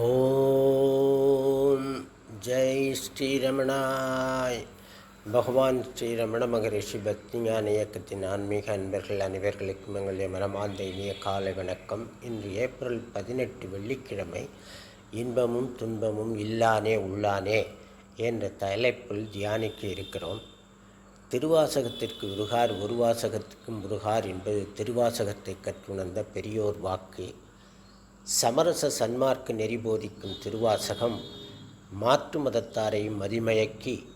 ஓம் ஜெய் ஸ்ரீரமணாய். பகவான் ஸ்ரீரமண மகரிஷி பக்தி ஞான இயக்கத்தின் ஆன்மீக அன்பர்கள் அனைவர்களுக்கும் எங்களுடைய மனமார்ந்த இனிய காலை வணக்கம். இன்று ஏப்ரல் பதினெட்டு வெள்ளிக்கிழமை இன்பமும் துன்பமும் இல்லானே உள்ளானே என்ற தலைப்பில் தியானிக்க இருக்கிறோம். திருவாசகத்திற்கு உருகார் ஒரு வாசகத்துக்கும் உருகார் என்பது திருவாசகத்தை கற்றுணர்ந்த பெரியோர் வாக்கு. சமரச சன்மார்க்க நெறி போதிக்கும் திருவாசகம் மாற்று மதத்தாரை மதிமயக்கி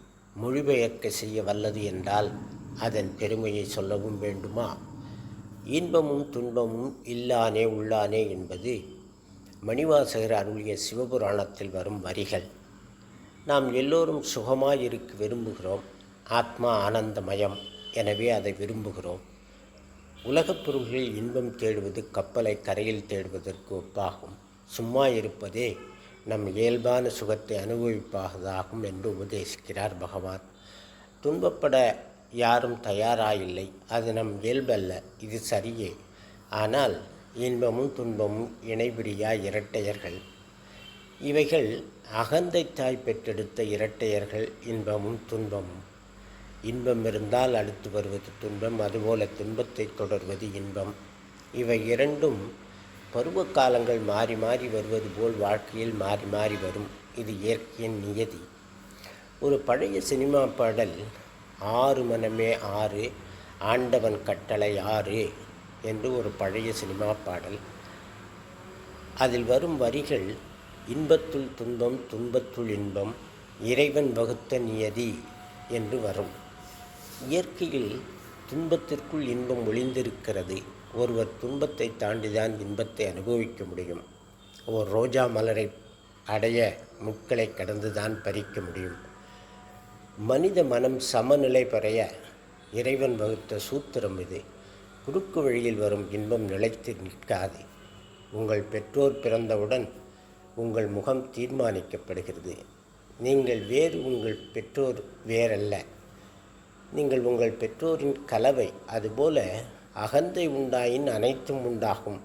மொழிபெயர்க்க செய்ய வல்லது என்றால் அதன் பெருமையை சொல்லவும் வேண்டுமா? இன்பமும் துன்பமும் இல்லானே உள்ளானே என்பது மணிவாசகர் அருளிய சிவபுராணத்தில் வரும் வரிகள். நாம் எல்லோரும் சுகமாயிருக்க விரும்புகிறோம். ஆத்மா ஆனந்தமயம். எனவே அதை விரும்புகிறோம். உலகப் பொருள்களில் இன்பம் தேடுவது கப்பலை கரையில் தேடுவதற்கு ஒப்பாகும். சும்மா இருப்பதே நம் இயல்பான சுகத்தை அனுபவிப்பதாகும் என்று உபதேசிக்கிறார் பகவான். துன்பப்பட யாரும் தயாராயில்லை. அது நம் இயல்பல்ல. இது சரியே. ஆனால் இன்பமும் துன்பமும் இணைபிரியா இரட்டையர்கள். இவைகள் அகந்தை தாய் பெற்றெடுத்த இரட்டையர்கள். இன்பமும் துன்பமும். இன்பம் இருந்தால் அடுத்து வருவது துன்பம் அதுபோல துன்பத்தை தொடர்வது இன்பம். இவை இரண்டும் பருவ காலங்கள் மாறி மாறி வருவது போல் வாழ்க்கையில் மாறி மாறி வரும். இது இயற்கையின் நியதி. ஒரு பழைய சினிமா பாடல் ஆறு மனமே ஆறு ஆண்டவன் கட்டளை ஆறு என்று ஒரு பழைய சினிமா பாடல். அதில் வரும் வரிகள் இன்பத்துள் துன்பம் துன்பத்துள் இன்பம் இறைவன் வகுத்த நியதி என்று வரும். இயற்கையில் துன்பத்திற்குள் இன்பம் ஒளிந்திருக்கிறது. ஒருவர் துன்பத்தை தாண்டிதான் இன்பத்தை அனுபவிக்க முடியும். ஓர் ரோஜா மலரை அடைய முட்களை கடந்துதான் பறிக்க முடியும். மனித மனம் சமநிலை பெறைய இறைவன் வகுத்த சூத்திரம் இது. குறுக்கு வழியில் வரும் இன்பம் நிலைத்து நிற்காது. உங்கள் பெற்றோர் பிறந்தவுடன் உங்கள் முகம் தீர்மானிக்கப்படுகிறது. நீங்கள் வேறு உங்கள் பெற்றோர் வேறல்ல. நீங்கள் உங்கள் பெற்றோரின் கலவை அதுபோல அகந்தை உண்டாயின் அனைத்தும் உண்டாகும்.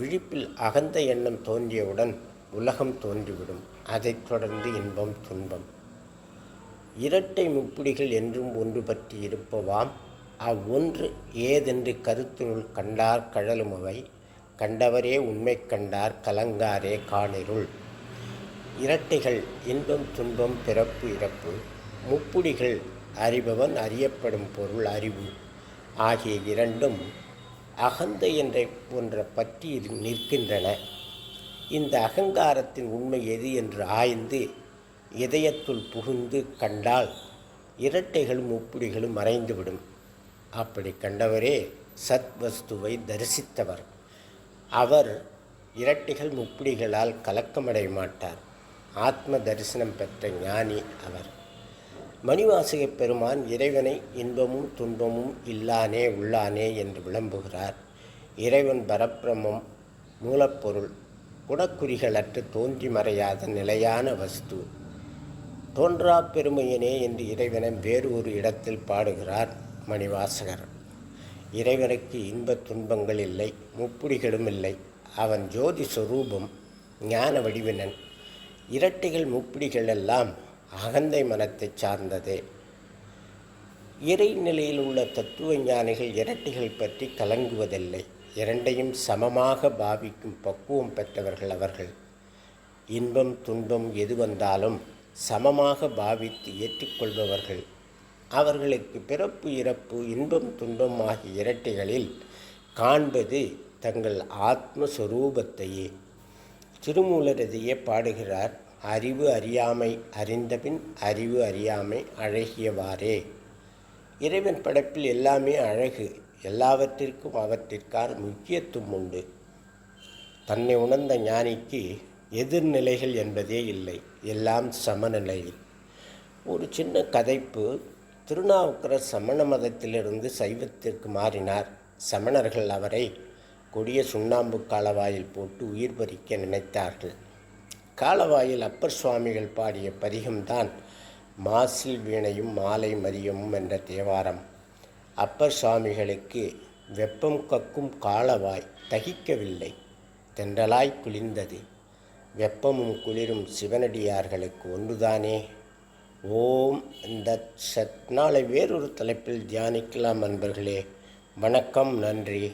விழிப்பில் அகந்த எண்ணம் தோன்றியவுடன் உலகம் தோன்றிவிடும். அதைத் தொடர்ந்து இன்பம் துன்பம். இரட்டை முப்பிடிகள் என்றும் ஒன்று பற்றி இருப்பவாம். அவ்வொன்று ஏதென்று கருத்தினுள் கண்டார் கழலுமவை கண்டவரே உண்மை கண்டார் கலங்காரே காணிருள் இரட்டைகள் இன்பம் துன்பம் பிறப்பு இறப்பு. முப்புடிகள் அறிபவன் அறியப்படும் பொருள் அறிவு. ஆகிய இரண்டும் அகந்தை என்ற ஒன்ற பற்றி நிற்கின்றன. இந்த அகங்காரத்தின் உண்மை எது என்று ஆய்ந்து இதயத்துள் புகுந்து கண்டால் இரட்டைகளும் முப்புடிகளும் மறைந்துவிடும். அப்படி கண்டவரே சத்வஸ்துவை தரிசித்தவர். அவர் இரட்டைகள் முப்பிடிகளால் கலக்கமடைய மாட்டார் ஆத்ம தரிசனம் பெற்ற ஞானி அவர். மணிவாசக பெருமான் இறைவனை இன்பமும் துன்பமும் இல்லானே உள்ளானே என்று விளம்புகிறார். இறைவன் பரப்பிரமம் மூலப்பொருள் குடக்குறிகளற்று தோன்றி மறையாத நிலையான வஸ்து. தோன்றா பெருமையனே என்று இறைவனை வேறு ஒரு இடத்தில் பாடுகிறார் மணிவாசகர். இறைவனுக்கு இன்ப துன்பங்கள் இல்லை முப்புடிகளும் இல்லை. அவன் ஜோதி சொரூபம் ஞான வடிவினன். இரட்டைகள் முப்பிடிகள் எல்லாம் அகந்தை மனத்தை சார்ந்தது. இறைநிலையில் உள்ள தத்துவ ஞானிகள் இரட்டைகள் பற்றி கலங்குவதில்லை. இரண்டையும் சமமாக பாவிக்கும் பக்குவம் பெற்றவர்கள் அவர்கள். இன்பம் துன்பம் எது வந்தாலும் சமமாக பாவித்து ஏற்றுக்கொள்பவர்கள் அவர்களுக்கு பிறப்பு இறப்பு இன்பம் துன்பம் ஆகிய இரட்டைகளில் காண்பது தங்கள் ஆத்மஸ்வரூபத்தையே திருமூலரதையே பாடுகிறார். அறிவு அறியாமை அறிந்தபின் அறிவு அறியாமை அழகியவாறே. இறைவன் படைப்பில் எல்லாமே அழகு எல்லாவற்றிற்கும் அவற்றிற்கான முக்கியத்துவம் உண்டு. தன்னை உணர்ந்த ஞானிக்கு எதிர்நிலைகள் என்பதே இல்லை எல்லாம் சமநிலையில் ஒரு சின்ன கதைப்பு திருநாவுக்கரர் சமண மதத்திலிருந்து சைவத்திற்கு மாறினார். சமணர்கள் அவரை கொடிய சுண்ணாம்பு காலவாயில் போட்டு உயிர் பறிக்க நினைத்தார்கள். காலவாயில் அப்பர் சுவாமிகள் பாடிய பதிகம்தான் மாசில் வீணையும் மாலை மதியமும் என்ற தேவாரம். அப்பர் சுவாமிகளுக்கு வெப்பம் கக்கும் காலவாய் தகிக்கவில்லை. தென்றலாய் குளிர்ந்தது. வெப்பமும் குளிரும் சிவனடியார்களுக்கு ஒன்றுதானே? ஓம் இந்த சத். நாளை வேறொரு தலைப்பில் தியானிக்கலாம் நண்பர்களே வணக்கம் நன்றி.